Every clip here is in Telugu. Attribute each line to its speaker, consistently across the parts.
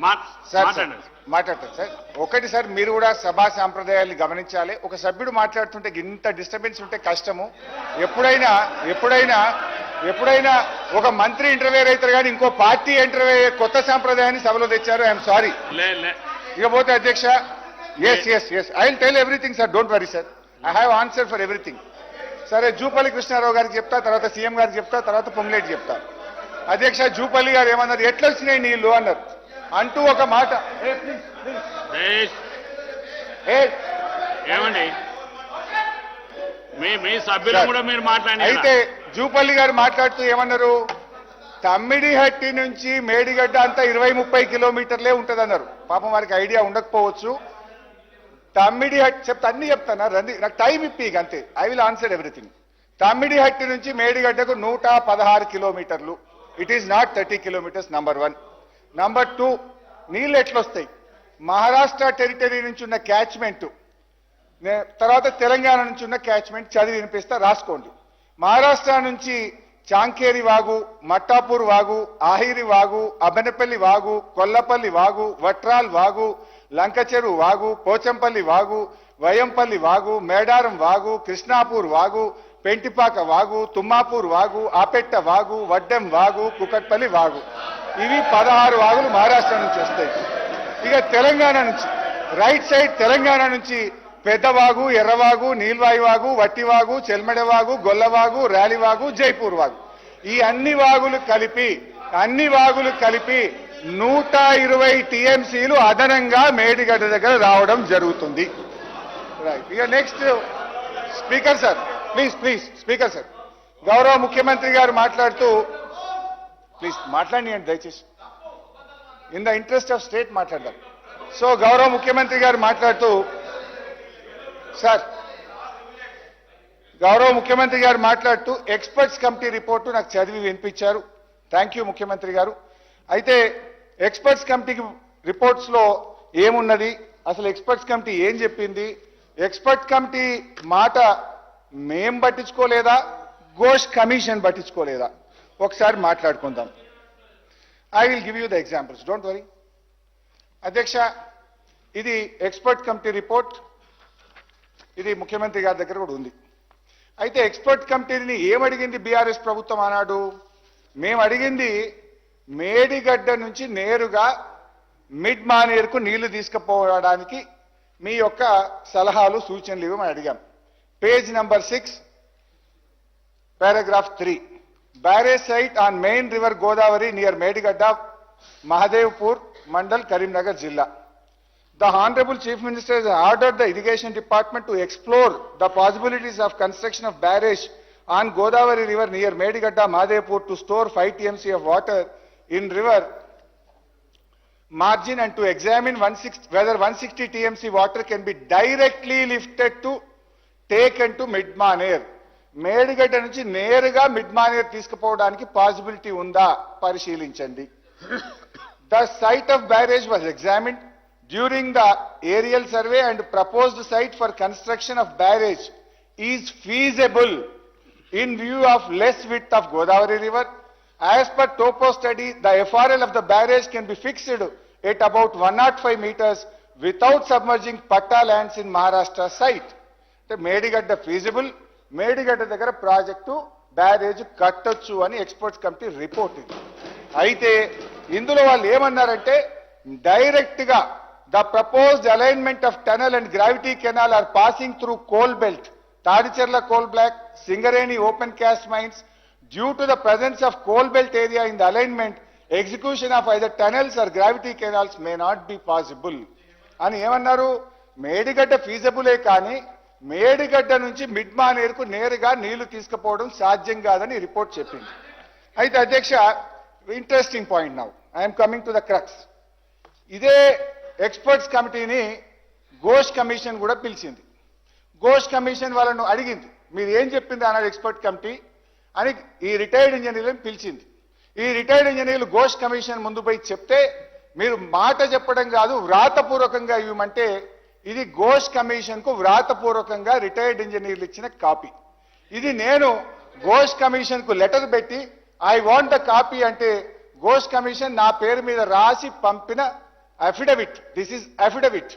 Speaker 1: మా-
Speaker 2: సార్ ఒకటి సార్ మీరు కూడా సభా సాంప్రదాయాల్ని గమనించాలి. ఒక సభ్యుడు మాట్లాడుతుంటే ఇంత డిస్టర్బెన్స్ ఉంటే కష్టము. ఎప్పుడైనా ఎప్పుడైనా ఎప్పుడైనా ఒక మంత్రి ఇంటర్వ్యూ అవుతారు కానీ ఇంకో పార్టీ ఇంటర్వ్యూ కొత్త సాంప్రదాయాన్ని సభలో తెచ్చారు. ఐఎమ్ సారీ ఇకపోతే అధ్యక్ష yes yes yes I will tell everything sir don't worry sir I have answer for everything సరే జూపల్లి కృష్ణారావు గారికి చెప్తా తర్వాత సీఎం గారికి చెప్తా తర్వాత పొంగులేటి చెప్తా. అధ్యక్ష జూపల్లి గారు ఏమన్నారు? ఎట్లా వచ్చినాయి నీళ్ళు? అన్నారు. అంటూ ఒక మాట.
Speaker 1: ఏమండి? మీ మీ సభ్యులు
Speaker 2: సార్,
Speaker 1: కూడా మీరు మాట్లాడి
Speaker 2: అయితే జూపల్లి గారు మాట్లాడుతూ ఏమన్నారు? తమ్మిడిహట్టి నుంచి మేడిగడ్డ అంతా ఇరవై ముప్పై కిలోమీటర్లే ఉంటదన్నారు. పాపం వారికి ఐడియా ఉండకపోవచ్చు. తమ్మిడిహట్టి చెప్తా అన్ని చెప్తాను? రండి నాకు టైం ఇప్పి ఇక అంతే. I will answer everything. Tummidihatti నుంచి మేడిగడ్డకు నూట పదహారు కిలోమీటర్లు. It is not thirty kilometers number one number two నీళ్ళు ఎట్లొస్తాయి? మహారాష్ట్ర టెరిటరీ నుంచి ఉన్న క్యాచ్మెంట్ తర్వాత తెలంగాణ నుంచి ఉన్న క్యాచ్మెంట్ చదివి వినిపిస్తా రాసుకోండి. మహారాష్ట్ర నుంచి చాంకేరి వాగు మట్టాపూర్ వాగు ఆహిరి వాగు అబెనపల్లి వాగు కొల్లపల్లి వాగు వట్రాల్ వాగు లంకచెరు వాగు పోచంపల్లి వాగు వయంపల్లి వాగు మేడారం వాగు కృష్ణాపూర్ వాగు పెంటిపాక వాగు తుమ్మాపూర్ వాగు ఆపెట్ట వాగు వడ్డెం వాగు కుకట్పల్లి వాగు. ఇవి పదహారు వాగులు మహారాష్ట్ర నుంచి వస్తాయి. ఇక తెలంగాణ నుంచి రైట్ సైడ్ తెలంగాణ నుంచి పెద్దవాగు ఎర్రవాగు నీల్వాయి వాగు వట్టివాగు చెల్మడవాగు గొల్లవాగు ర్యాలివాగు జైపూర్ వాగు. ఈ అన్ని వాగులు కలిపి అన్ని వాగులు కలిపి నూట ఇరవై టీఎంసీలు అదనంగా మేడిగడ్డ దగ్గర రావడం జరుగుతుంది. రైట్ ఇక next speaker sir please please speaker sir గౌరవ ముఖ్యమంత్రి గారు మాట్లాడుతూ ప్లీజ్ మాట్లాడియండి దయచేసి. In the interest of state మాట్లాడదాం. సో గౌరవ ముఖ్యమంత్రి గారు మాట్లాడుతూ సార్ గౌరవ ముఖ్యమంత్రి గారు మాట్లాడుతూ ఎక్స్పర్ట్స్ కమిటీ రిపోర్టు నాకు చదివి వినిపించారు. థ్యాంక్ యూ ముఖ్యమంత్రి గారు. అయితే ఎక్స్పర్ట్స్ కమిటీకి రిపోర్ట్స్లో ఏమున్నది? అసలు ఎక్స్పర్ట్స్ కమిటీ ఏం చెప్పింది? ఎక్స్పర్ట్ కమిటీ మాట మేం పట్టించుకోలేదా? ఘోష్ కమిషన్ పట్టించుకోలేదా? ఒకసారి మాట్లాడుకుందాం. I will give you the examples don't worry అధ్యక్ష ఇది ఎక్స్పర్ట్ కమిటీ రిపోర్ట్ ఇది ముఖ్యమంత్రి గారి దగ్గర కూడా ఉంది. అయితే ఎక్స్పర్ట్ కమిటీని ఏమడిగింది బీఆర్ఎస్ ప్రభుత్వం ఆనాడు? మేము అడిగింది మేడిగడ్డ నుంచి నేరుగా మిడ్ మానేరుకు నీళ్ళు తీసుకుపోవడానికి మీ యొక్క సలహాలు సూచనలు ఇవ్వమని అడిగాం. Page number six paragraph three barrage site on main river godavari near Medigadda mahadevpur mandal karimnagar jilla The Honorable Chief Minister has ordered the Irrigation Department to explore the possibilities of construction of barrage on Godavari River near Medigadda, Madhepur to store 5 TMC of water in river margin and to examine 160 whether 160 TMC water can be directly lifted to taken to Midmaner. Medigadda నుంచి నేరుగా మిడ్మానేర్ తీసుకుపోవడానికి పాసిబిలిటీ ఉందా? పరిశీలించండి. The site of barrage was examined during the aerial survey and proposed site for construction of barrage is feasible in view of less width of Godavari river as per topo study the FRL of the barrage can be fixed at about one not five meters without submerging patta lands in Maharashtra site అంటే మేడిగడ్డ ఫీజిబుల్ మేడిగడ్డ దగ్గర ప్రాజెక్టు బ్యారేజ్ కట్టొచ్చు అని ఎక్స్పర్ట్స్ కమిటీ రిపోర్ట్ ఇది. అయితే ఇందులో వాళ్ళు ఏమన్నారంటే డైరెక్ట్గా the proposed alignment of tunnel and gravity canal are passing through coal belt Tadicherla coal block Singareni open cast mines. Due to the presence of coal belt area in the alignment execution of either tunnels are gravity canals may not be possible. అని ఏమన్నారు? మేడిగడ్డ ఫీజబులే కానీ మేడిగడ్డ నుంచి మిడ్ మానేరుకు నేరుగా నీళ్ళు తీసుకుపోవడం సాధ్యం కాదని రిపోర్ట్ చెప్పింది. అయితే అధ్యక్ష interesting point now I'm coming to the crux ఇదే ఎక్స్పర్ట్స్ కమిటీని ఘోష్ కమిషన్ కూడా పిలిచింది. ఘోష్ కమిషన్ వాళ్ళను అడిగింది మీరు ఏం చెప్పింది? అన్నాడు ఎక్స్పర్ట్ కమిటీ అని ఈ రిటైర్డ్ ఇంజనీర్లను పిలిచింది. ఈ రిటైర్డ్ ఇంజనీర్లు ఘోష్ కమిషన్ ముందు పోయి చెప్తే మీరు మాట చెప్పడం కాదు వ్రాతపూర్వకంగా ఇవ్వమంటే ఇది ఘోష్ కమిషన్కు వ్రాతపూర్వకంగా రిటైర్డ్ ఇంజనీర్లు ఇచ్చిన కాపీ. ఇది నేను ఘోష్ కమిషన్కు లెటర్ పెట్టి ఐ వాంట్ ద కాపీ అంటే ఘోష్ కమిషన్ నా పేరు మీద రాసి పంపిన అఫిడవిట్ దిస్ ఇస్ అఫిడవిట్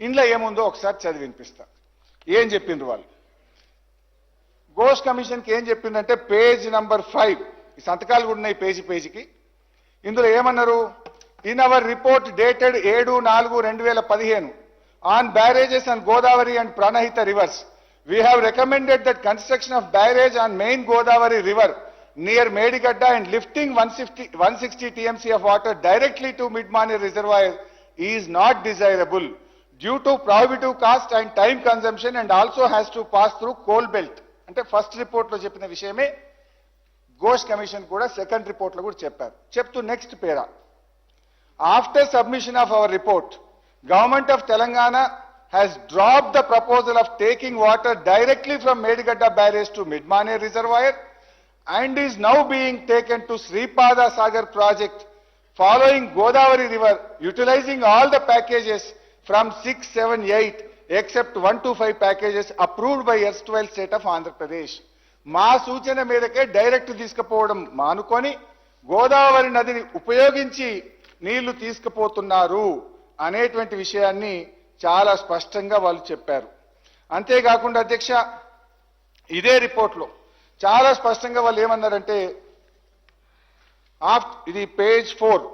Speaker 2: ఇంట్లో ఏముందో ఒకసారి చదివి వినిపిస్తా. ఏం చెప్పిండ్రు వాళ్ళు? ఘోష్ కమిషన్కి ఏం చెప్పిందంటే పేజ్ నంబర్ ఫైవ్. ఈ సంతకాలు కూడా ఉన్నాయి పేజీ పేజీకి. ఇందులో ఏమన్నారు? ఇన్ అవర్ రిపోర్ట్ డేటెడ్ ఏడు నాలుగు రెండు వేల పదిహేను. On barrages and Godavari and Pranahita rivers we have recommended that construction of barrage on main Godavari river near Medigadda and lifting one sixty one sixty TMC of water directly to mid Manair reservoir is not desirable due to prohibitive cost and time consumption and also has to pass through coal belt అంటే ఫస్ట్ రిపోర్ట్లో చెప్పిన విషయమే ఘోష్ కమిషన్ కూడా సెకండ్ రిపోర్ట్లో కూడా చెప్పారు. చెప్తూ next para. After submission of our report government of Telangana has drop the proposal of taking water directly from Medigadda barrage to Midmaner reservoir and is now being taken to Sripada Sagar project following Godavari river, utilizing all the packages from 6, 7, 8 except 1 to 5 packages approved by erstwhile state of Andhra Pradesh. మా సూచన మీదకే డైరెక్ట్ తీసుకుపోవడం మానుకొని గోదావరి నదిని ఉపయోగించి నీళ్ళు తీసుకుపోతున్నారు అనేటువంటి విషయాన్ని చాలా స్పష్టంగా వాళ్ళు చెప్పారు. అంతేకాకుండా అధ్యక్ష ఇదే రిపోర్ట్లో చాలా స్పష్టంగా వాళ్ళు ఏమన్నారంటే ఆఫ్ ఇది page four.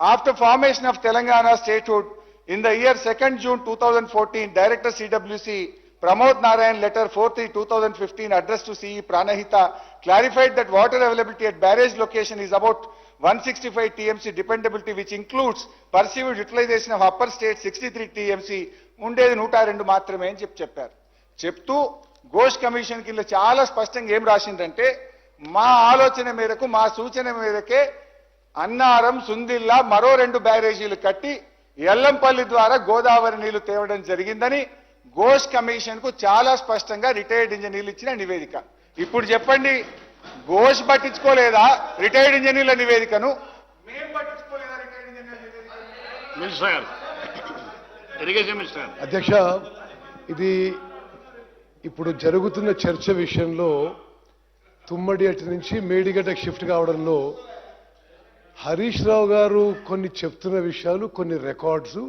Speaker 2: After formation of Telangana statehood in the year second June two thousand fourteen director CWC Pramod Narayan letter four three two thousand fifteen address to CE Pranahita clarified that water availability at barrage location is about 165 TMC dependability which includes perceived utilization of upper state 63 TMC ఉండేది నూట రెండు మాత్రమే అని చెప్పి చెప్పారు. చెప్తూ ఘోష్ కమిషన్ కింద చాలా స్పష్టంగా ఏం రాసిందంటే మా ఆలోచన మేరకు మా సూచన మేరకే అన్నారం సుందిల్లా మరో రెండు బ్యారేజీలు కట్టి ఎల్లంపల్లి ద్వారా గోదావరి నీళ్ళు తేవడం జరిగిందని ఘోష్ కమిషన్కు చాలా స్పష్టంగా రిటైర్డ్ ఇంజనీర్లు ఇచ్చిన నివేదిక. ఇప్పుడు చెప్పండి ఘోష్ పట్టించుకోలేదా రిటైర్డ్ ఇంజనీర్ల నివేదికను?
Speaker 3: అధ్యక్ష ఇది ఇప్పుడు జరుగుతున్న చర్చ విషయంలో తుమ్మడి అటు నుంచి మేడిగడ్డకు షిఫ్ట్ కావడంలో హరీష్ రావు గారు కొన్ని చెప్తున్న విషయాలు కొన్ని రికార్డ్స్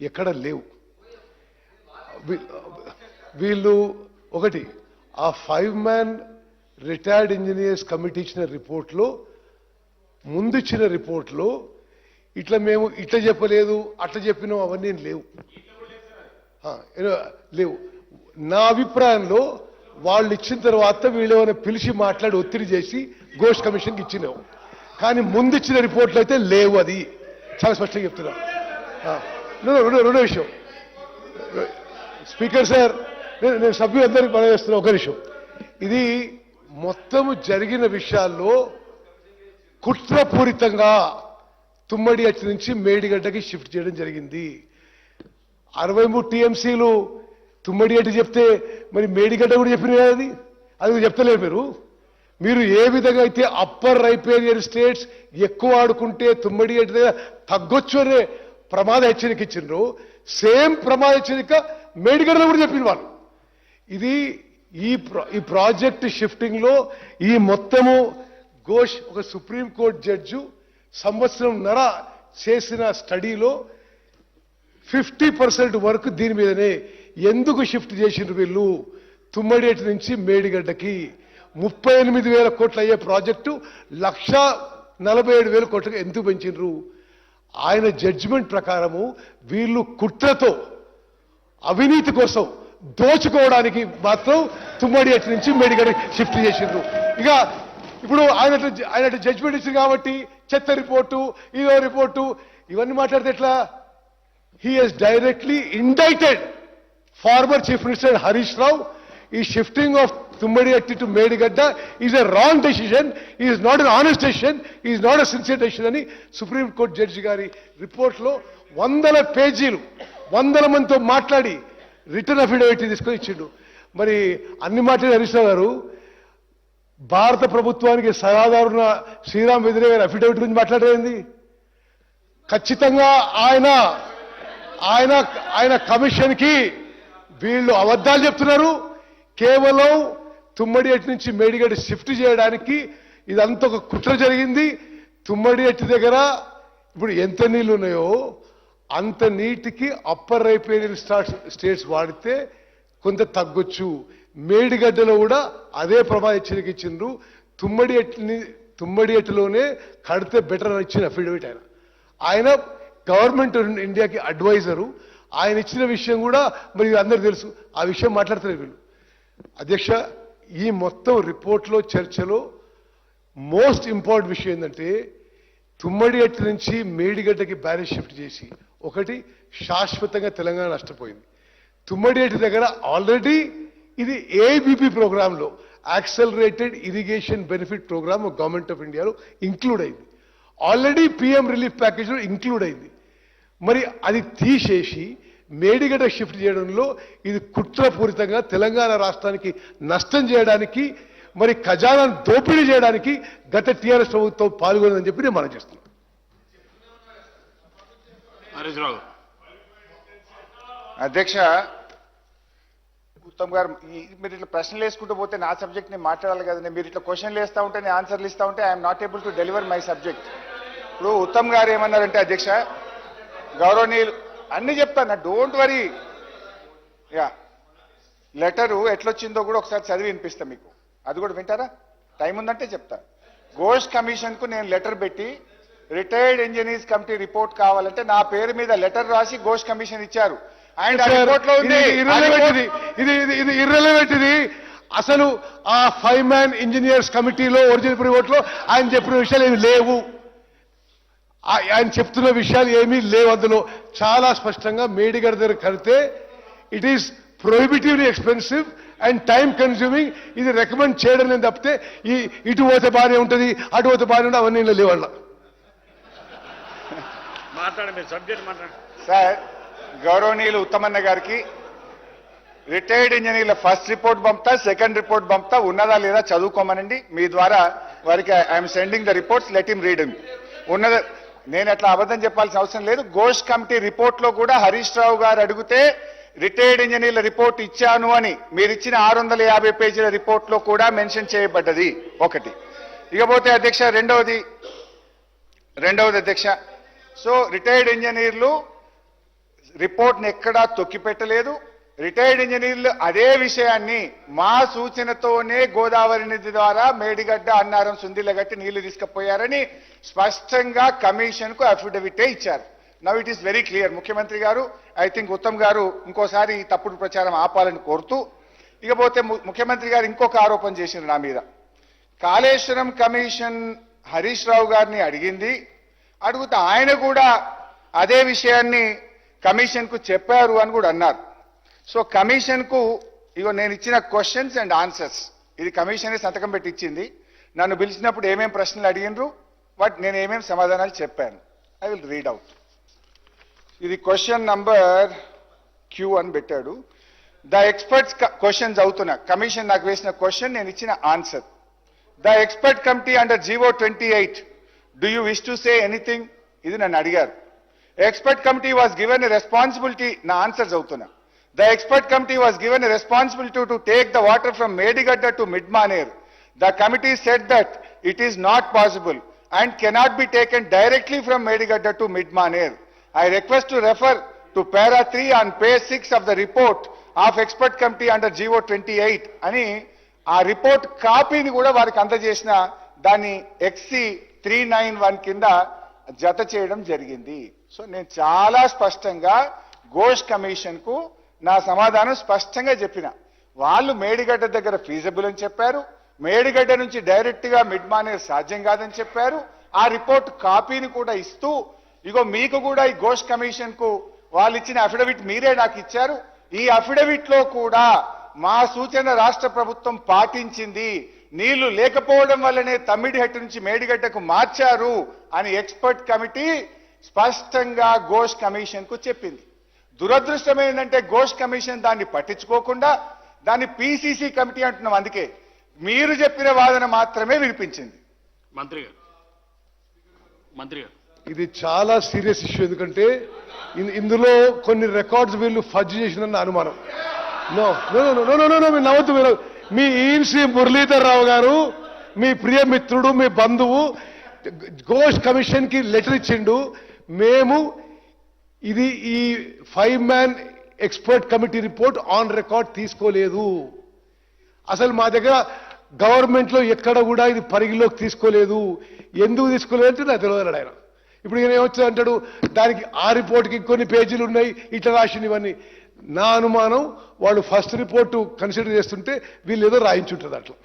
Speaker 3: ఎక్కడ లేవు. వీళ్ళు ఒకటి ఆ five man retired engineers committee ఇచ్చిన రిపోర్ట్లో ముందు ఇచ్చిన రిపోర్ట్లో ఇట్లా మేము ఇట్లా చెప్పలేదు అట్లా చెప్పినాం అవన్నీ లేవు. లేవు. నా అభిప్రాయంలో వాళ్ళు ఇచ్చిన తర్వాత వీళ్ళు ఏమైనా పిలిచి మాట్లాడి ఒత్తిడి చేసి గోష్ కమిషన్కి ఇచ్చినావు కానీ ముందు ఇచ్చిన రిపోర్ట్లు అయితే లేవు అది. చాలా స్పష్టంగా చెప్తున్నా. రెండో రెండో- విషయం. స్పీకర్ సార్ నేను నేను సభ్యులందరికీ పనిచేస్తున్నా ఒక విషయం ఇది మొత్తము జరిగిన విషయాల్లో కుట్రపూరితంగా తుమ్మడి అచ్చి నుంచి మేడిగడ్డకి షిఫ్ట్ చేయడం జరిగింది. అరవై మూడు టీఎంసీలు తుమ్మడి అట్టి చెప్తే మరి మేడిగడ్డ కూడా చెప్పిన కదా అది? అది చెప్తలేరు మీరు. మీరు ఏ విధంగా అయితే అప్పర్ రైపేరియన్ స్టేట్స్ ఎక్కువ ఆడుకుంటే తుమ్మడి అట్టి దగ్గర తగ్గొచ్చు అనే ప్రమాద హెచ్చరిక ఇచ్చిండ్రు. సేమ్ ప్రమాద హెచ్చరిక మేడిగడ్డలో కూడా చెప్పిన వాళ్ళు. ఇది ఈ ప్రా- ఈ ప్రాజెక్ట్ షిఫ్టింగ్లో ఈ మొత్తము ఘోష్ ఒక సుప్రీం కోర్ట్ జడ్జు సంవత్సరం నర చేసిన స్టడీలో ఫిఫ్టీ పర్సెంట్ వర్క్ దీని మీదనే. ఎందుకు షిఫ్ట్ చేసిండ్రు వీళ్ళు? తుమ్మడేటి నుంచి మేడిగడ్డకి. ముప్పై ఎనిమిది వేల కోట్లు అయ్యే ప్రాజెక్టు లక్ష నలభై ఏడు వేల కోట్లకు ఎందుకు పెంచిండ్రు? ఆయన జడ్జిమెంట్ ప్రకారము వీళ్ళు కుట్రతో అవినీతి కోసం దోచుకోవడానికి మాత్రం తుమ్మడి అటు నుంచి మెడికల్ షిఫ్ట్ చేసిండ్రు. ఇక ఇప్పుడు ఆయన ఆయన జడ్జ్మెంట్ ఇచ్చింది కాబట్టి చెత్త రిపోర్టు ఇదో రిపోర్టు ఇవన్నీ మాట్లాడితే ఎట్లా? He he's directly indicted former chief minister Harish Rao ఈ shifting of Tummidihatti to Medigadda is a wrong decision is not an honest decision is not a sincere decision అని సుప్రీంకోర్టు జడ్జి గారి రిపోర్ట్లో వందల పేజీలు వందల మందితో మాట్లాడి రిటర్న్ అఫిడవిట్ తీసుకొని ఇచ్చిండు. మరి అన్ని మాటలు హరీష్ గారు భారత ప్రభుత్వానికి సలహాదారున శ్రీరామ్ వెదిరే గారి అఫిడవిట్ గురించి మాట్లాడేది ఖచ్చితంగా ఆయన ఆయన ఆయన కమిషన్కి వీళ్ళు అబద్ధాలు చెప్తున్నారు. కేవలం తుమ్మడి నుంచి మేడిగడ్డ షిఫ్ట్ చేయడానికి ఇదంతా ఒక కుట్ర జరిగింది. తుమ్మడి దగ్గర ఇప్పుడు ఎంత నీళ్ళు ఉన్నాయో అంత నీటికి అప్పర్ రైపేరియన్ స్టేట్స్ వాడితే కొంత తగ్గొచ్చు. మేడిగడ్డలో కూడా అదే ప్రభా హెచ్చరిక ఇచ్చిండ్రు తుమ్మడి ఎట్ని తుమ్మడి ఎట్లోనే కడితే బెటర్ అని ఇచ్చిన అఫిడవిట్ ఆయన. ఆయన గవర్నమెంట్ ఇండియాకి అడ్వైజరు. ఆయన ఇచ్చిన విషయం కూడా మరి అందరు తెలుసు. ఆ విషయం మాట్లాడతారు వీళ్ళు. అధ్యక్ష ఈ మొత్తం రిపోర్ట్లో చర్చలో మోస్ట్ ఇంపార్టెంట్ విషయం ఏంటంటే తుమ్మడి ఎట్టు నుంచి మేడిగడ్డకి బ్యారేజ్ షిఫ్ట్ చేసి ఒకటి శాశ్వతంగా తెలంగాణ నష్టపోయింది. తుమ్మడిగట్టు దగ్గర ఆల్రెడీ ఇది ఏబీపీ ప్రోగ్రాంలో accelerated irrigation benefit programme government of ఇండియాలో ఇంక్లూడ్ అయింది. ఆల్రెడీ పిఎం రిలీఫ్ ప్యాకేజ్లో ఇంక్లూడ్ అయింది. మరి అది తీసేసి మేడిగడ్డ షిఫ్ట్ చేయడంలో ఇది కుట్రపూరితంగా తెలంగాణ రాష్ట్రానికి నష్టం చేయడానికి మరి ఖజానాను దోపిడీ చేయడానికి గత టీఆర్ఎస్ ప్రభుత్వం పాల్గొనదని చెప్పి నేను మనం చేస్తున్నాను.
Speaker 1: గారు.
Speaker 2: అధ్యక్ష ఉత్తమ్ గారు ఈ- మీరు ఇట్లా ప్రశ్నలు వేసుకుంటూ పోతే నా సబ్జెక్ట్ నేను మాట్లాడాలి కదండి. మీరు ఇట్లా క్వశ్చన్లు వేస్తా ఉంటే నేను ఆన్సర్లు ఇస్తా ఉంటే I'm not able to deliver my subject ఇప్పుడు ఉత్తమ్ గారు ఏమన్నారంటే అధ్యక్ష గౌరవనీయులు అన్ని చెప్తాను డోంట్ వరీ యా లెటరు ఎట్లొచ్చిందో కూడా ఒకసారి చదివి వినిపిస్తా మీకు. అది కూడా వింటారా? టైం ఉందంటే చెప్తా. ఘోష్ కమిషన్కు నేను లెటర్ పెట్టి రిటైర్డ్ ఇంజనీర్స్ కమిటీ రిపోర్ట్ కావాలంటే నా పేరు మీద లెటర్ రాసి ఘోష్ కమిషన్ ఇచ్చారు. అండ్ ఉంది.
Speaker 3: ఇది ఇది. ఇది అసలు ఆ ఫైవ్ మ్యాన్ ఇంజనీర్స్ కమిటీలో ఒరిజినల్ రిపోర్ట్లో ఆయన చెప్పిన విషయాలు ఏమి లేవు. ఆయన చెప్తున్న విషయాలు ఏమీ లేవు అందులో. చాలా స్పష్టంగా మేడిగడ దగ్గర కడితే it is prohibitively expensive and time consuming ఇది రికమెండ్ చేయడం నేను తప్పితే ఈ ఇటు పోతే బాగానే ఉంటుంది అటు పోతే బాగానే ఉంటుంది అవన్నీ
Speaker 1: మాట్లాడండి
Speaker 2: సార్ గౌరవనీయులు ఉత్తమన్న గారికి రిటైర్డ్ ఇంజనీర్ల ఫస్ట్ రిపోర్ట్ పంపుతా సెకండ్ రిపోర్ట్ పంపుతా ఉన్నదా లేదా చదువుకోమనండి. మీ ద్వారా వారికి I'm sending the reports let him read ఉన్నద నేను అట్లా అబద్ధం చెప్పాల్సిన అవసరం లేదు. ఘోష్ కమిటీ రిపోర్ట్లో కూడా హరీష్ రావు గారు అడిగితే రిటైర్డ్ ఇంజనీర్ల రిపోర్ట్ ఇచ్చాను అని మీరు ఇచ్చిన ఆరు వందల యాభై పేజీల రిపోర్ట్లో కూడా మెన్షన్ చేయబడ్డది ఒకటి. ఇకపోతే అధ్యక్ష రెండవది రెండవది అధ్యక్ష సో రిటైర్డ్ ఇంజనీర్లు రిపోర్ట్ని ఎక్కడా తొక్కిపెట్టలేదు. రిటైర్డ్ ఇంజనీర్లు అదే విషయాన్ని మా సూచనతోనే గోదావరి నది ద్వారా మేడిగడ్డ అన్నారం సుందిలగట్టి నీళ్ళు తీసుకుపోయారని స్పష్టంగా కమిషన్కు అఫిడవిటే ఇచ్చారు. Now it is very clear ముఖ్యమంత్రి గారు ఐ థింక్ ఉత్తమ్ గారు ఇంకోసారి తప్పుడు ప్రచారం ఆపాలని కోరుతూ ఇకపోతే ము- ముఖ్యమంత్రి గారు ఇంకొక ఆరోపణ చేసింది నా మీద. కాళేశ్వరం కమిషన్ హరీష్ రావు గారిని అడిగింది. అడుగుతా ఆయన కూడా అదే విషయాన్ని కమిషన్కు చెప్పారు అని కూడా అన్నారు. సో కమిషన్కు ఇగో నేను ఇచ్చిన క్వశ్చన్స్ అండ్ ఆన్సర్స్ ఇది కమిషనే సంతకం పెట్టి ఇచ్చింది. నన్ను పిలిచినప్పుడు ఏమేం ప్రశ్నలు అడిగినరు బట్ నేను ఏమేం సమాధానాలు చెప్పాను? ఐ విల్ రీడ్ అవుట్ ఇది క్వశ్చన్ నంబర్ క్యూ అని పెట్టాడు. ద ఎక్స్పర్ట్స్ క్వశ్చన్స్ అవుతున్నా కమిషన్ నాకు వేసిన క్వశ్చన్ నేను ఇచ్చిన answer the expert committee under GO twenty eight do you wish to say anything ఇది నన్ను అడిగారు. Expert committee was given responsibility నా ఆన్సర్స్ అవుతున్నా the expert committee was given responsibility to take the water from Medigadda to Midmaner the committee said that it is not possible and cannot be taken directly from Medigadda to mid I I request to refer to para three on page six of the report of expert committee under GO twenty eight అని ఆ రిపోర్ట్ కాపీని కూడా వారికి అందజేసిన దాన్ని ఎక్సి త్రీ నైన్ వన్ కింద జత చేయడం జరిగింది. సో నేను చాలా స్పష్టంగా ఘోష్ కమిషన్కు నా సమాధానం స్పష్టంగా చెప్పిన. వాళ్ళు మేడిగడ్డ దగ్గర ఫీజబుల్ అని చెప్పారు. మేడిగడ్డ నుంచి డైరెక్ట్గా మిడ్ మానేర్ సాధ్యం కాదని చెప్పారు. ఆ రిపోర్ట్ కాపీని కూడా ఇస్తూ ఇగో మీకు కూడా ఈ ఘోష్ కమిషన్కు వాళ్ళు ఇచ్చిన అఫిడవిట్ మీరే నాకు ఇచ్చారు. ఈ అఫిడవిట్లో కూడా మా సూచన రాష్ట్ర ప్రభుత్వం పాటించింది. నీళ్ళు లేకపోవడం వల్లనే తమ్మిడిహట్టు నుంచి మేడిగడ్డకు మార్చారు అని ఎక్స్పర్ట్ కమిటీ స్పష్టంగా ఘోష్ కమిషన్కు చెప్పింది. దురదృష్టం ఏంటంటే ఘోష్ కమిషన్ దాన్ని పట్టించుకోకుండా దాన్ని పిసిసి కమిటీ అంటున్నాం అందుకే. మీరు చెప్పిన వాదన మాత్రమే వినిపించింది.
Speaker 1: మంత్రి గారు. మంత్రి గారు.
Speaker 3: ఇది చాలా సీరియస్ ఇష్యూ ఎందుకంటే ఇందులో కొన్ని రికార్డ్స్ వీళ్ళు ఫజ్ చేసిందన్న అనుమానం. No no no no no మీరు నవ్వద్దు మీరు మీ ఈన్ శ్రీ మురళీధర్ రావు గారు మీ ప్రియ మిత్రుడు మీ బంధువు ఘోష్ కమిషన్కి లెటర్ ఇచ్చిండు. మేము ఇది ఈ five man expert committee report on record తీసుకోలేదు. అసలు మా దగ్గర గవర్నమెంట్లో ఎక్కడ కూడా ఇది పరిగిలోకి తీసుకోలేదు. ఎందుకు తీసుకోలేదు అంటే నాకు తెలియదు ఆయన. ఇప్పుడు ఈయన ఏమొచ్చా అంటాడు? దానికి ఆ రిపోర్ట్కి కొన్ని పేజీలు ఉన్నాయి ఇట్లా రాసినవన్నీ. నా అనుమానం వాళ్ళు ఫస్ట్ రిపోర్టు కన్సిడర్ చేస్తుంటే వీళ్ళు ఏదో రాయించుంటుంది అట్లా.